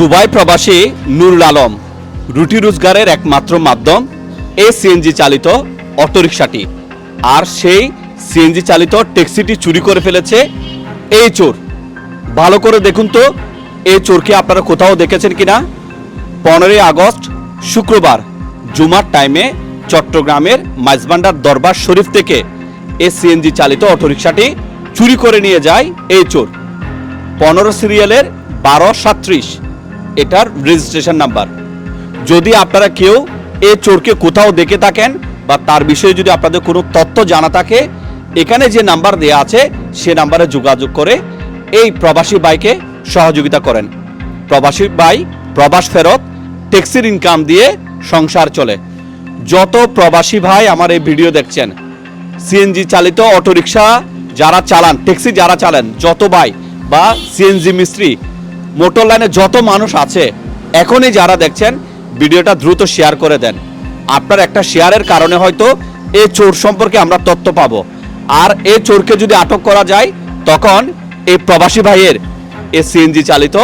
Dubai প্রবাসী নুরুল আলম, রুটি রোজগারের একমাত্র মাধ্যম এই সিএনজি চালিত অটোরিকশাটি। আর সেই সিএনজি চালিত ট্যাক্সিটি চুরি করে ফেলেছে এই চোর। ভালো করে দেখুন তো, এই চোরকে আপনারা কোথাও দেখেছেন কিনা? পনেরোই আগস্ট, শুক্রবার, জুমার টাইমে চট্টগ্রামের মাইজবান্ডার দরবার শরীফ থেকে এই সিএনজি চালিত অটোরিকশাটি চুরি করে নিয়ে যায় এই চোর। পনেরো সিরিয়ালের বারো সাত্রিশ এটার রেজিস্ট্রেশন নাম্বার যদি আপনারা কেউ এ চোরকে কোথাও দেখে থাকেন বা তার বিষয়ে যদি আপনাদের কোনো তথ্য জানা থাকে, এখানে যে নাম্বার দেয়া আছে, সে নাম্বারে যোগাযোগ করে এই প্রবাসী বাইকে সহযোগিতা করেন। প্রবাসী বাই প্রবাস ফেরত ট্যাক্সির ইনকাম দিয়ে সংসার চলে। যত প্রবাসী ভাই আমার এই ভিডিও দেখছেন সিএনজি চালিত অটোরিকশা যারা চালান ট্যাক্সি যারা চালান, যত ভাই বা সিএনজি মিস্ত্রি মোটর লাইনে যত মানুষ আছে, এখনই যারা দেখছেন, ভিডিওটা দ্রুত শেয়ার করে দেন। আপনার একটা শেয়ারের কারণে হয়তো এই চোর সম্পর্কে আমরা তথ্য পাবো। আর এই চোরকে যদি আটক করা যায়, তখন এই প্রবাসী ভাইয়ের এই সিএনজি চালিত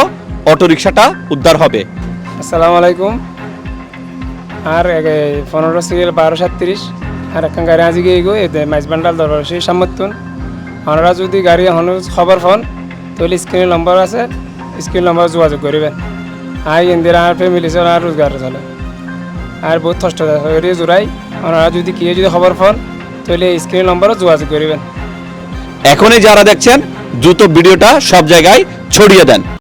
অটোরিকশাটা উদ্ধার হবে। আসসালামু আলাইকুম। আর পনেরো সিরিয়াল বারো সাতত্রিশ আর একটা গাড়ি আজি গিয়ে গো এতে মাইজবান্ডাল দরবার, সেই সামর্থন ওনারা যদি গাড়ি হন খবর ফোন তাহলে স্ক্রিনের নম্বর আছে। স্ক্রিন নম্বর যোগাযোগ করবেন। আর ইন্দিরা আর ফ্যামিলি চলে আর রোজগার চলে আর বহুত কষ্ট হয়ে। জোড়াই ওনারা যদি কেউ যদি খবর ফোন তাহলে স্ক্রিন নম্বরও যোগাযোগ করবেন। এখনই যারা দেখছেন, দ্রুত ভিডিওটা সব জায়গায় ছড়িয়ে দেন।